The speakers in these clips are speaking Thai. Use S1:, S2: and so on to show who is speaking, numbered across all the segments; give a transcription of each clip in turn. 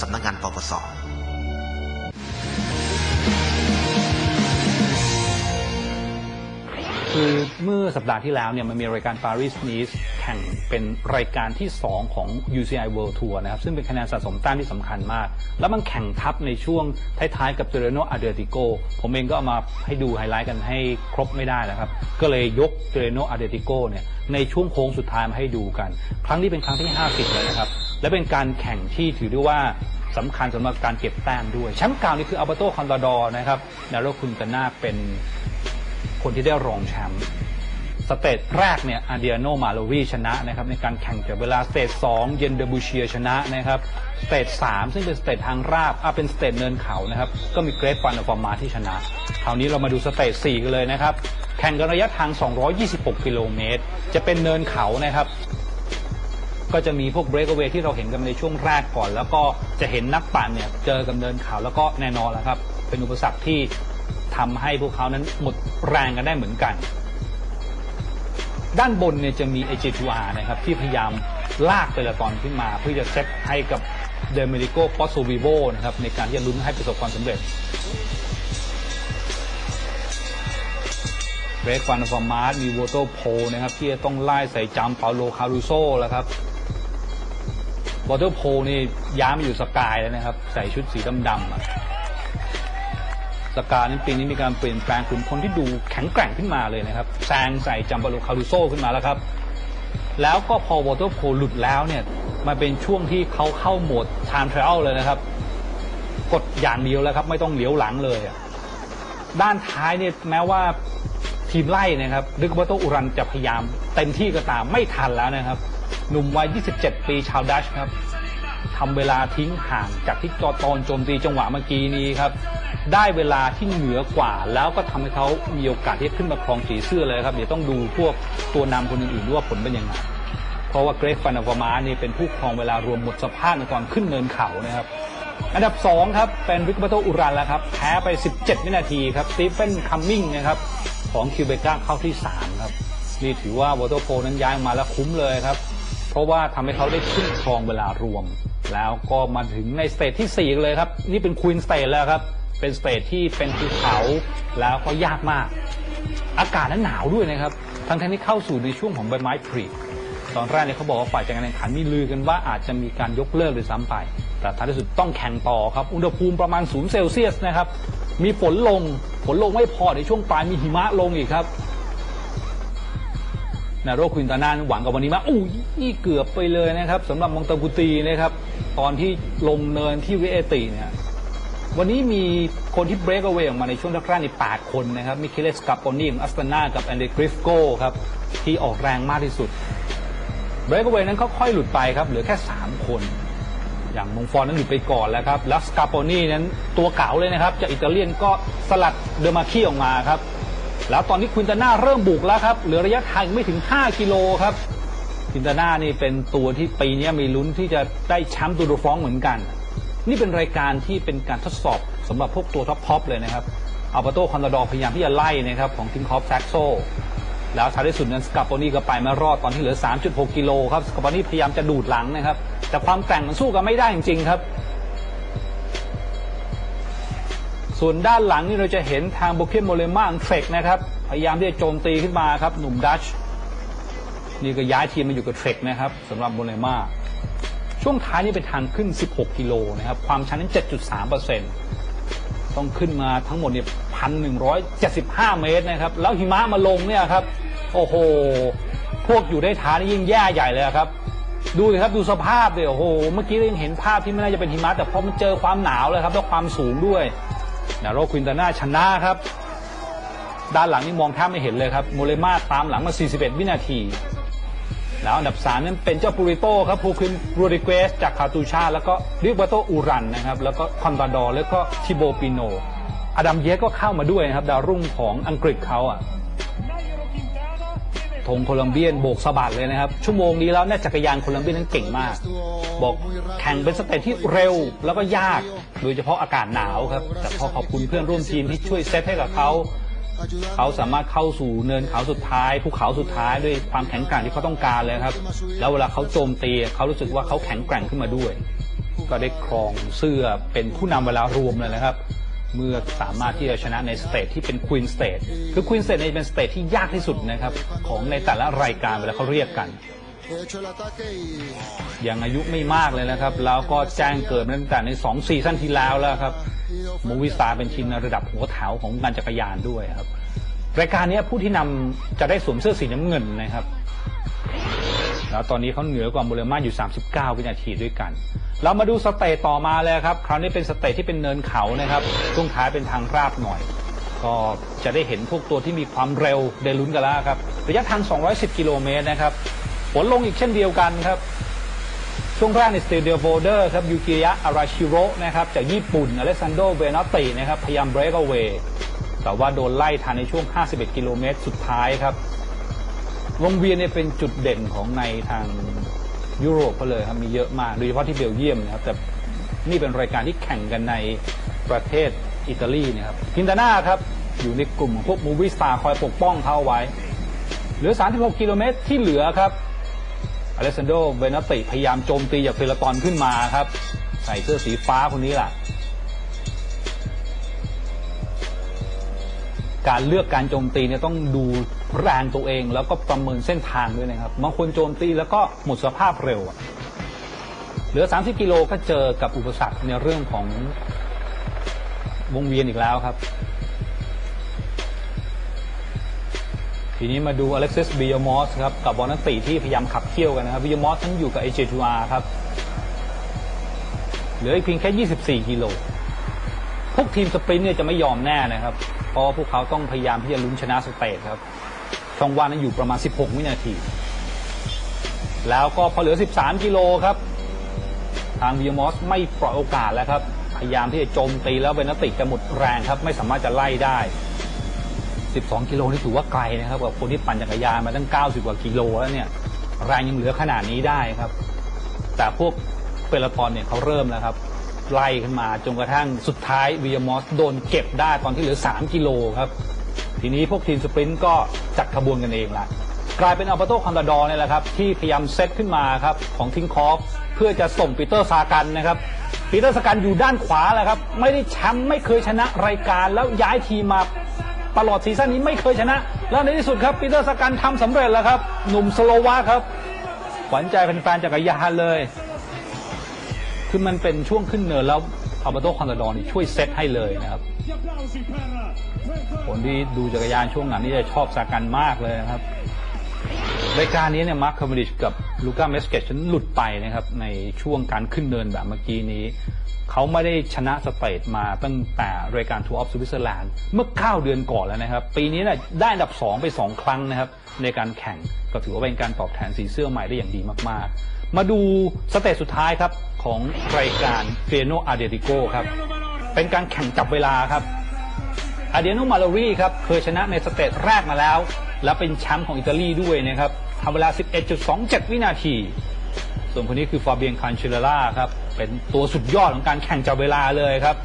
S1: สำนักงานปปส
S2: คือเมื่อสัปดาห์ที่แล้วเนี่ยมันมีรายการ Paris Nice แข่งเป็นรายการที่ 2 ของ UCI World Tour นะครับ ซึ่งเป็นคะแนนสะสมแต้มที่สำคัญมาก แล้วมันแข่งทับในช่วงท้ายๆ กับเ e เรโนอาเดติโกผมเองก็เอามาให้ดูไฮไลท์กันให้ครบไม่ได้แล้วครับ ก็เลยยกเ e เรโนอาเดติโกเนี่ยในช่วงโค้งสุดท้ายมาให้ดูกัน ครั้งนี้เป็นครั้งที่ 50เลยนะครับ และเป็นการแข่งที่ถือได้ว่าสำคัญสำหรับการเก็บแต้มด้วยแชมป์เก่านี่คืออัลเบโตคอนตาดอนะครับนาโรคุณตานาเป็นคนที่ได้รองแชมป์สเตจแรกเนี่ยอาเดียโนมาโลวีชนะนะครับในการแข่งจากเวลาสเตจ2เยนเดบูเชียชนะนะครับสเตจ3ซึ่งเป็นสเตจทางราบอะเป็นสเตจเนินเขานะครับก็มีเกรทฟันอฟอร์มาที่ชนะ คราวนี้เรามาดูสเตจ4กันเลยนะครับ แข่งกันระยะทาง 226 กิโลเมตร จะเป็นเนินเขานะครับ ก็จะมีพวกเบรกเวที่เราเห็นกันในช่วงแรกก่อน แล้วก็จะเห็นนักปั่นเนี่ยเจอกับเนินเขาแล้วก็แน่นอนแล้วครับ เป็นอุปสรรคที่ทำให้พวกเขานั้นหมดแรงกันได้เหมือนกัน ด้านบนเนี่ยจะมี AJ2R นะครับที่พยายามลากเปลตอนขึ้นมา เพื่อจะเซตให้กับเดเมริโกปอสโซวิโวนะครับในการที่จะลุ้นให้ประสบความสำเร็จเบรกฟันฟอร์มาร์มีวอโตโพนะครับที่จะต้องไล่ใส่จัมเปาโลคารูโซแล้วครับ วอเตอร์โพนี่ย้ายมาอยู่สกายแล้วนะครับ ใส่ชุดสีดำๆอะสกาในปีนี้มีการเปลี่ยนแปลงขุนพลที่ดูแข็งแกร่งขึ้นมาเลยนะครับแซงใส่จัมบาโลคารุโซขึ้นมาแล้วครับ แล้วก็พอวอเตอร์โพหลุดแล้วเนี่ยมันเป็นช่วงที่เขาเข้าโหมด time trial เลยนะครับ กดอย่างเดียวแล้วครับ ไม่ต้องเหลียวหลังเลยอะด้านท้ายเนี่ยแม้ว่าทีมไล่นะครับดึกวอโตอุรันจะพยายามเต็มที่ก็ตามไม่ทันแล้วนะครับ หนุ่มวัย 27 ปีชาวดัชครับทำเวลาทิ้งห่างจากที่จอตอนโจมตีจังหวะเมื่อกี้นี้ครับ ได้เวลาที่เหนือกว่า แล้วก็ทำให้เขามีโอกาสที่ขึ้นมาครองสีเสื้อเลยครับ เดี๋ยวต้องดูพวกตัวนำคนอื่นๆด้วยว่าผลเป็นยังไง เพราะว่าเกรกฟานาวามานี่เป็นผู้ครองเวลารวมหมดสภาพในตอนขึ้นเนินเขานะครับ อันดับ 2 ครับ เป็นริกบัตโตอุรันแล้วครับ แพ้ไป 17 วินาทีครับสตีเฟนคัมมิงนะครับของคิวเบก้าเข้าที่ 3 ครับนี่ถือว่าวอเตอร์โพนั้นย้ายมาแล้วคุ้มเลยครับ ราะว่าทำให้เขาได้ขึ้นครองเวลารวม แล้วก็มาถึงในสเตจที่4เลยครับ นี่เป็นควีนสเตจแล้วครับ เป็นสเตจที่เป็นภูเขา แล้วก็ยากมาก อากาศนั้นหนาวด้วยนะครับ ทั้งที่เข้าสู่ในช่วงของใบไม้ผลิตอนแรกเนี่ยเขาบอกว่าฝ่ายจัดการแข่งขันมีลือกันว่าอาจจะมีการยกเลิกเลยซ้ำไป แต่ท้ายที่สุดต้องแข่งต่อครับ อุณหภูมิประมาณ0เซลเซียสนะครับ มีฝนลง ฝนลงไม่พอในช่วงปลายมีหิมะลงอีกครับ นาโรควินตานานหวังกับวันนี้มากอู้ยเกือบไปเลยนะครับสำหรับมองตากุตีนะครับ ตอนที่ลงเนินที่เวเอติเนี่ยวันนี้มีคนที่เบรกเอา a y ออกมาในช่วงแรกๆใน8คนนะครับมีเคเลสกับปอนี่อัสตานากับแอนเดรกริฟโกครับ ที่ออกแรงมากที่สุดเบรกเอา a y นั้นค่อยๆหลุดไปครับ เหลือแค่ 3 คน อย่างมงฟอนนั้นหลุดไปก่อนแล้วครับแล้วสกาโปนี่นั้นตัวเก่าเลยนะครับ จากอิตาเลียนก็สลัดเดอร์มาคีออกมาครับ แล้วตอนนี้ควินตาน่าเริ่มบุกแล้วครับ เหลือระยะทางอีกไม่ถึง 5 กิโลครับควินตาน่านี่เป็นตัวที่ปีนี้มีลุ้นที่จะได้แชมป์ตูดฟองเหมือนกัน นี่เป็นรายการที่เป็นการทดสอบสำหรับพวกตัวท็อปทอปเลยนะครับอัลบโตคอนตาดอร์พยายามที่จะไล่นะครับของทิงคอฟแซกโซแล้วท้ายที่สุดนั้นสกาโปนี่ก็ไปม่รอดตอนที่เหลือ 3.6 กิโลครับสกาโปนี่พยายามจะดูดหลังนะครับ แต่ความแกร่งมันสู้กันไม่ได้จริงๆครับ ส่วนด้านหลังนี่เราจะเห็นทางโบเคนโมเลมาอังเทรกนะครับ พยายามที่จะโจมตีขึ้นมาครับ หนุ่มดัช นี่ก็ย้ายทีมมาอยู่กับเทรกนะครับสำหรับโมเลมาช่วงท้ายนี่เป็นทางขึ้น 16 กิโลนะครับ ความชันนั้น 7.3%ต้องขึ้นมาทั้งหมดเนี่ย1,175 เมตรนะครับ แล้วหิมะมาลงเนี่ยครับ โอ้โห พวกอยู่ได้ท้ายนี่ยิ่งแย่ใหญ่เลยครับ ดูเลยครับดูสภาพเลยโอ้โห เมื่อกี้เรายังเห็นภาพที่ไม่น่าจะเป็นหิมะแต่พอมันเจอความหนาวเลยครับแล้วความสูงด้วย นาโรควินตาน่าชนะครับ ด้านหลังนี่มองแทบไม่เห็นเลยครับโมเลมาตามหลังมา 41 วินาที แล้วอันดับ 3 นั้นเป็นเจ้าปูริโตครับพูคินโรดิเกสจากคาตูชา แล้วก็ริบัโตอูรันนะครับ แล้วก็คอนตาดอร์แล้วก็ทิโบปิโนอดัมเยสก็เข้ามาด้วยนะครับ ดาวรุ่งของอังกฤษเขาอะ ธงโคลัมเบียนโบกสะบัดเลยนะครับ ชั่วโมงนี้แล้วเนี่ยจักรยานโคลัมเบียนนั้นเก่งมาก บอกแข่งเป็นสเตจที่เร็วแล้วก็ยาก โดยเฉพาะอากาศหนาวครับ แต่พอขอบคุณเพื่อนร่วมทีมที่ช่วยเซตให้กับเขาเขาสามารถเข้าสู่เนินเขาสุดท้ายภูเขาสุดท้ายด้วยความแข็งแกร่งที่เขาต้องการเลยครับ แล้วเวลาเขาโจมตีเขารู้สึกว่าเขาแข็งแกร่งขึ้นมาด้วย ก็ได้ครองเสื้อเป็นผู้นำเวลารวมเลยนะครับ เมื่อสามารถที่จะชนะในสเตจที่เป็นควีนสเตจคือควีนสเตจเนี่ยเป็นสเตจที่ยากที่สุดนะครับของในแต่ละรายการเวลาเขาเรียกกันยังอายุไม่มากเลยนะครับ แล้วก็แจ้งเกิดมาตั้งแต่ใน2ซีซั่นที่แล้วแล้วครับมูวิสตาเป็นทีมในระดับหัวแถวของการจักรยานด้วยครับ รายการนี้ผู้ที่นำจะได้สวมเสื้อสีน้ำเงินนะครับ แล้วตอนนี้เขาเหนือกว่าโมเลมาอยู่ 39 วินาทีด้วยกัน เรามาดูสเตจต่อมาเลยครับ คราวนี้เป็นสเตจที่เป็นเนินเขานะครับช่วงท้ายเป็นทางราบหน่อย ก็จะได้เห็นพวกตัวที่มีความเร็วได้ลุ้นกันแล้วครับระยะทาง 210 กิโลเมตรนะครับฝนลงอีกเช่นเดียวกันครับช่วงแรกในสเตเดียโวเดอร์ครับยูกิยะอาราชิโรนะครับจากญี่ปุ่นอเล็กซานโดเวนอตตินะครับพยายามเบรกเอาเวแต่ว่าโดนไล่ทันในช่วง 51 กิโลเมตรสุดท้ายครับ วงเวียนเนี่ยเป็นจุดเด่นของในทางยุโรปเขาเลยครับมีเยอะมากโดยเฉพาะที่เบลเยียมนะครับแต่นี่เป็นรายการที่แข่งกันในประเทศอิตาลีนะครับพินตาน่าครับอยู่ในกลุ่มของพวกมูวี่สตาร์คอยปกป้องเขาเอาไว้ เหลือ 36 กิโลเมตรที่เหลือครับอเล็กซานโดเวนอตติพยายามโจมตีจากเฟลตอนขึ้นมาครับ ใส่เสื้อสีฟ้าคนนี้แหละการเลือกการโจมตีเนี่ยต้องดู แรงตัวเองแล้วก็ประเมินเส้นทางด้วยนะครับบางคนโจมตีแล้วก็หมดสภาพเร็ว เหลือ 30 กิโลก็เจอกับอุปสรรคในเรื่องของวงเวียนอีกแล้วครับ ทีนี้มาดูอเล็กซิสบิยมอสครับ กับบอลนักตีที่พยายามขับเคี่ยวกันนะครับบิยมอสทั้งอยู่กับ AJ2R ครับ เหลืออีกเพียงแค่ 24 กิโลพวกทีมสปรินต์เนี่ยจะไม่ยอมแน่นะครับ เพราะว่าพวกเขาต้องพยายามที่จะลุ้นชนะสเตทครับ ช่องว่างนั้นอยู่ประมาณ 16 วินาที แล้วก็พอเหลือ 13 กิโลครับ ทางบิยมอสไม่ปล่อยโอกาสแล้วครับ พยายามที่จะโจมตีแล้วเบนติกจะหมดแรงครับ ไม่สามารถจะไล่ได้ 12 กิโลนี่ถือว่าไกลนะครับกับคนที่ปั่นจักรยานมาตั้ง 90 กว่ากิโลแล้วเนี่ยแรงยังเหลือขนาดนี้ได้ครับ แต่พวกเปรตอนเนี่ยเขาเริ่มแล้วครับ ไล่ขึ้นมาจนกระทั่งสุดท้ายวิยมอสโดนเก็บได้ตอนที่เหลือ 3 กิโลครับ ทีนี้พวกทีมสปรินต์ก็จัดขบวนกันเองละกลายเป็นอัลเบโตคอนตาดอเนี่ยแหละครับที่พยายามเซตขึ้นมาครับของทิงคอฟเพื่อจะส่งปีเตอร์ซากันนะครับปีเตอร์ซากันอยู่ด้านขวาแหละครับไม่ได้แชมป์ไม่เคยชนะรายการแล้วย้ายทีมมาตลอดซีซั่นนี้ไม่เคยชนะ แล้วในที่สุดครับปีเตอร์สกันทำสำเร็จแล้วครับ หนุ่มสโลวาคครับขวัญใจแฟนๆจักรยานเลย คือมันเป็นช่วงขึ้นเนินแล้ว อัลเบโตคอนตาดอร์นี่ช่วยเซตให้เลยนะครับคนที่ดูจักรยานช่วงหลังนี่จะชอบสากันมากเลยนะครับรายการนี้เนี่ยมาร์คคาร์ดิชกับลูก้าเมสเกตฉันหลุดไปนะครับในช่วงการขึ้นเนินแบบเมื่อกี้นี้ เขาไม่ได้ชนะสเตทมาตั้งแต่รายการทัวร์ออฟสวิตเซอร์แลนด์เมื่อ9เดือนก่อนแล้วนะครับ ปีนี้เนี่ยได้อันดับ 2 ไป 2 ครั้งนะครับ ในการแข่งก็ถือว่าเป็นการตอบแทนสีเสื้อใหม่ได้อย่างดีมากๆ มาดูสเตทสุดท้ายครับของรายการเฟโนอาเดริโกครับ เป็นการแข่งจับเวลาครับอาเดียโนมาโลรีครับเคยชนะในสเตจแรกมาแล้ว และเป็นแชมป์ของอิตาลีด้วยนะครับทำเวลา 11.27 วินาที ส่วนคนนี้คือฟาเบียนคานเชลล่าครับ เป็นตัวสุดยอดของการแข่งจับเวลาเลยครับ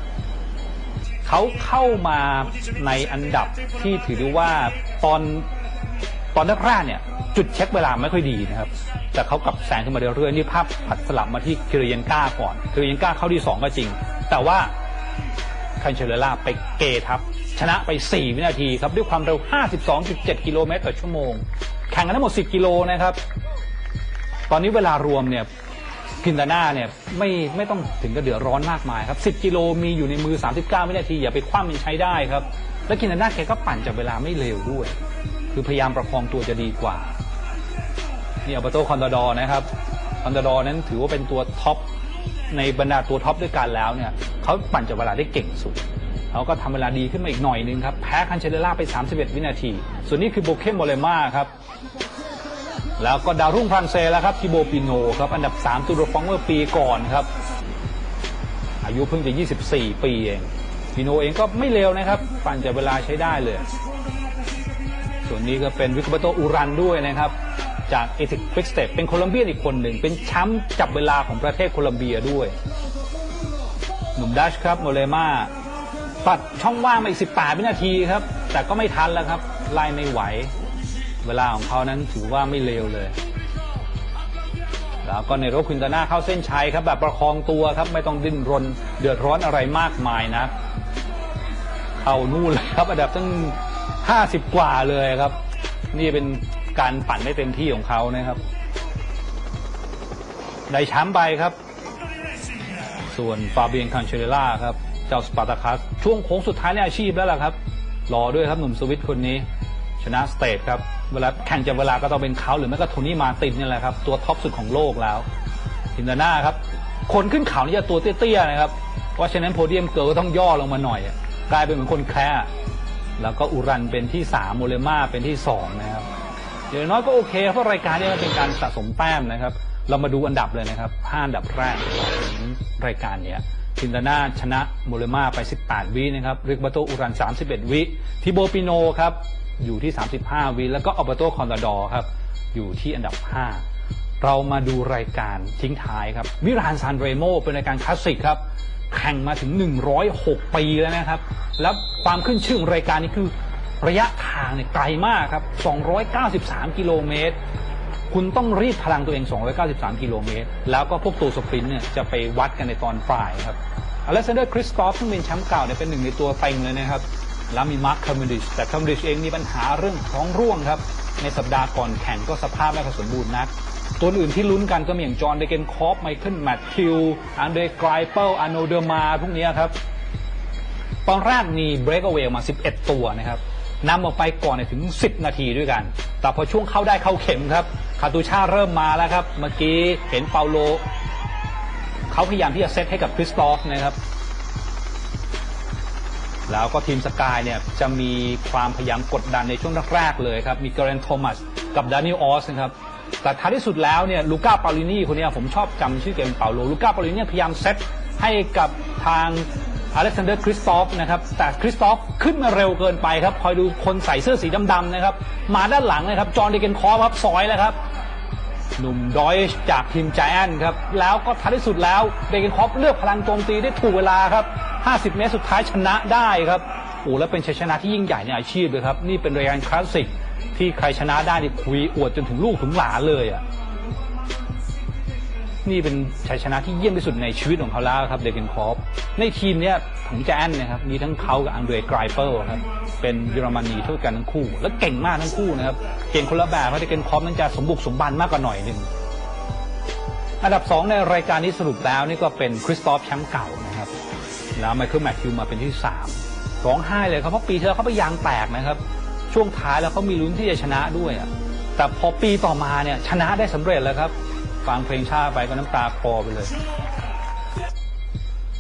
S2: เขาเข้ามาในอันดับที่ถือว่าตอนตอนแรกๆเนี่ย จุดเช็คเวลาไม่ค่อยดีนะครับ แต่เขากลับแซงขึ้นมาเรื่อยๆนี่ภาพผัดสลับมาที่คิริยันก้าก่อนคิริยันก้าเข้าที่ 2 ก็จริง แต่ว่าคันเชลล่าไปเกทับ ชนะไป 4 วินาทีครับ ด้วยความเร็ว 52.7 กิโลเมตรต่อชั่วโมง แข่งกันทั้งหมด 10 กิโลนะครับ ตอนนี้เวลารวมเนี่ยพินตาน่าเนี่ยไม่ไม่ต้องถึงกับเดือดร้อนมากมายครับ 10 กิโลมีอยู่ในมือ 39 วินาที อย่าไปคว้ามันใช้ได้ครับ และคินตาน่าแกก็ปั่นจากเวลาไม่เร็วด้วย คือพยายามประคองตัวจะดีกว่า นี่อัลเบโตคอนตาดอร์นะครับคอนตาดอร์นั้นถือว่าเป็นตัวท็อปในบรรดาตัวท็อปด้วยกันแล้วเนี่ยเขาปั่นจับเวลาได้เก่งสุดเขาก็ทำเวลาดีขึ้นมาอีกหน่อยนึงครับ แพ้คันเชเดล่าไป 31 วินาที ส่วนนี้คือโบเคมโมเลมาครับ แล้วก็ดาวรุ่งฟรังเศสแล้วครับทิโบปิโนครับ อันดับ 3 ตูโรฟองเมื่อปีก่อนครับ อายุเพิ่งจะ 24 ปีเองปิโนเองก็ไม่เร็วนะครับ ปั่นจับเวลาใช้ได้เลย ส่วนนี้ก็เป็นวิคเบโตอูรันด้วยนะครับ จากเอทิกฟิกสเตปเป็นโคลัมเบียอีกคนหนึ่ง เป็นแชมป์จับเวลาของประเทศโคลัมเบียด้วย หนุ่มดัชครับโมเลมาปัดช่องว่างมาอีก 18 วินาทีครับ แต่ก็ไม่ทันแล้วครับ ไล่ไม่ไหว เวลาของเขานั้นถือว่าไม่เลวเลย แล้วก็ในโรคควินตาน่าเข้าเส้นชัยครับ แบบประคองตัวครับ ไม่ต้องดิ้นรน เดือดร้อนอะไรมากมายนะเขานู่นเลยครับอันดับตั้ง 50 กว่าเลยครับ นี่เป็น การปั่นได้เต็มที่ของเขานะครับ ได้แชมป์ไปครับ ส่วนฟาเบียนคันเชเรล่าครับ เจ้าสปาร์ตาคัส ช่วงโค้งสุดท้ายในอาชีพแล้วล่ะครับ รอด้วยครับหนุ่มสวิตคนนี้ ชนะสเตทครับ เวลาแข่งจะเวลาก็ต้องเป็นเขาหรือไม่ก็โทนี่มาตินนี่แหละครับ ตัวท็อปสุดของโลกแล้วทินดาน่าครับ คนขึ้นเขานี่จะตัวเตี้ยๆนะครับ เพราะฉะนั้นโพเดียมเกิร์ลก็ต้องย่อลงมาหน่อยกลายเป็นเหมือนคนแคร์แล้วก็อุรันเป็นที่สามโมเลมาเป็นที่สองนะครับ อย่างน้อยก็โอเคเพราะรายการนี้มันเป็นการสะสมแต้มนะครับ เรามาดูอันดับเลยนะครับห้าอันดับแรกของรายการเนี้ยทินดาน่าชนะโมเลมาไป 18 วินะครับริกบาโตอุรัน 31 วิทิโบปิโนครับอยู่ที่ 35 วิแล้วก็อัลเบโตคอนตาดอครับอยู่ที่อันดับ 5 เรามาดูรายการทิ้งท้ายครับมิรานซานเรโมเป็นรายการคลาสสิกครับแข่งมาถึง 106 ปีแล้วนะครับ แล้วความขึ้นชื่อของรายการนี้คือ ระยะทางเนี่ยไกลมากครับ 293 กิโลเมตร คุณต้องรีดพลังตัวเอง 293 กิโลเมตร แล้วก็พวกตัวสปรินต์เนี่ยจะไปวัดกันในตอนปลายครับอเล็กซานเดอร์คริสตอฟซึ่งเป็นแชมป์เก่าเนี่ยเป็นหนึ่งในตัวเต็งเลยนะครับ แล้วมีมาร์คคาร์มิดิชแต่คาร์มิดิชเองมีปัญหาเรื่องท้องร่วงครับ ในสัปดาห์ก่อนแข่งก็สภาพไม่ค่อยสมบูรณ์นัก ตัวอื่นที่ลุ้นกันก็มีอย่างจอห์นเดเกนคอฟไมเคิลแมทธิวอันเดรไกรเปิลอาโนเดอร์มาพวกนี้ครับตอนแรกมีเบรกเอา a y มา 11 ตัวนะครับ นำออกไปก่อนเนี่ยถึง 10 นาทีด้วยกัน แต่พอช่วงเข้าได้เข้าเข็มครับ คาตูชาเริ่มมาแล้วครับ เมื่อกี้เห็นเปาโล เขาพยายามที่จะเซตให้กับคริสตอฟนะครับแล้วก็ทีมสกายเนี่ยจะมีความพยายามกดดันในช่วงแรกๆเลยครับ มีเกรนโทมัสกับดานิเอลออสนะครับ แต่ท้ายที่สุดแล้วเนี่ยลูก้าปาลินีคนนี้ผมชอบจำชื่อเกมเปาโลลูก้าปาลินีพยายามเซตให้กับทาง อเล็กซานเดอร์คริสตอฟนะครับแต่คริสตอฟขึ้นมาเร็วเกินไปครับคอยดูคนใส่เสื้อสีดำๆนะครับมาด้านหลังนะครับจอห์นเดเกนคอฟครับซอยแล้วครับหนุ่มดอยจากทีมจแอนครับแล้วก็ท้ายที่สุดแล้วเดเกนคอฟเลือกพลังโจมตีได้ถูกเวลาครับ 50 เมตรสุดท้ายชนะได้ครับโอ้แล้วเป็นชัยชนะที่ยิ่งใหญ่ในอาชีพเลยครับนี่เป็นรายการคลาสสิกที่ใครชนะได้นี่คุยอวดจนถึงลูกถึงหลานเลยอะ นี่เป็นชัยชนะที่เยี่ยมที่สุดในชีวิตของเขาแล้วครับเดเกนคอฟในทีมเนี้ยของแจนนะครับมีทั้งเขากับอังเดรไกรเปิลครับเป็นเยอรมนีเท่ากันทั้งคู่ และเก่งมากทั้งคู่นะครับเก่งคนละแบบเพราะเดเกนคอฟนั้นจะสมบุกสมบันมากกว่าหน่อยหนึ่งอันดับ 2 ในรายการนี้สรุปแล้วนี่ก็เป็นคริสตอฟแชมป์เก่านะครับแล้วไมเคิลแมทธิวมาเป็นที่3ร้องไห้เลยครับเพราะปีที่แล้วเขาไปยางแตกนะครับ ช่วงท้ายแล้วเขามีลุ้นที่จะชนะด้วยแต่พอปีต่อมาเนี่ยชนะได้สำเร็จแล้วครับ ฟังเพลงชาติไปก็น้ำตาคลอไปเลย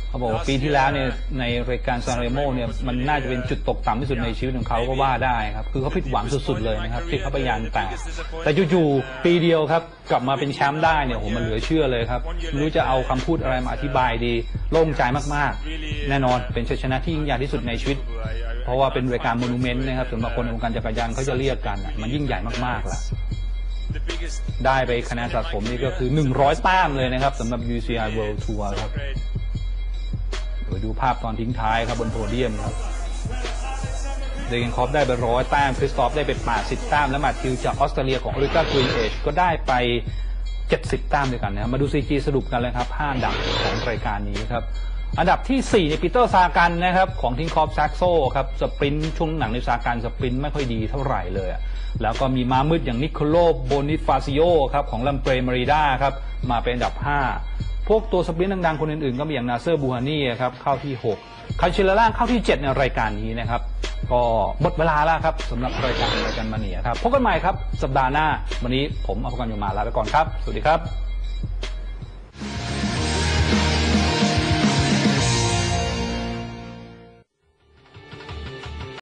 S2: เขาบอกว่าปีที่แล้วเนี่ยในรายการซานเรโมเนี่ยมันน่าจะเป็นจุดตกต่ำที่สุดในชีวิตของเขาก็ว่าได้ครับ คือเขาผิดหวังสุดๆเลยนะครับที่เขาไปยางแตกแต่จู่ๆปีเดียวครับ กลับมาเป็นแชมป์ได้เนี่ยโหมันเหลือเชื่อเลยครับไม่รู้จะเอาคำพูดอะไรมาอธิบายดีโล่งใจมากๆ แน่นอนเป็นชัยชนะที่ยิ่งใหญ่ที่สุดในชีวิต เพราะว่าเป็นรายการโมนูเมนต์นะครับสำหรับคนในวงการจักรยานเขาจะเรียกกันอะมันยิ่งใหญ่มากๆละ ได้ไปคะแนนสะสมนี่ก็คือ 100 แต้มเลยนะครับสำหรับ UCI World Tour ครับเดี๋ยวดูภาพตอนทิ้งท้ายครับบนโพเดียมครับเดเกนคอฟได้ไปร้อยแต้มคริสตอฟได้ไป80แต้มและมาทิวจากออสเตรเลียของอลิกากรีนเอจก็ได้ไป 70แต้มด้วยกันนะครับมาดูซีจีสรุปกันเลยครับ5อันดับของรายการนี้ครับ อันดับที่4ในปีเตอร์ซากันนะครับของทิงคอฟแซกโซครับสปรินต์ช่วงหนังในซากันสปรินต์ไม่ค่อยดีเท่าไหร่เลย แล้วก็มีมามืดอย่างนิโคโลโบนิฟาซิโอครับของลัมเปรมาริดาครับมาเป็นอันดับ 5 พวกตัวสปรินต์ดังๆ คนอื่นๆ ก็มีอย่างนาเซอร์บูฮานี่ครับเข้าที่ 6 คาเชลล่าเข้าที่ 7 ในรายการนี้นะครับก็หมดเวลาแล้วครับสำหรับรายการรายการมาเนียครับพบกันใหม่ครับสัปดาห์หน้า วันนี้ผมอภกรณ์ยมาลาไปก่อนครับ สวัสดีครับ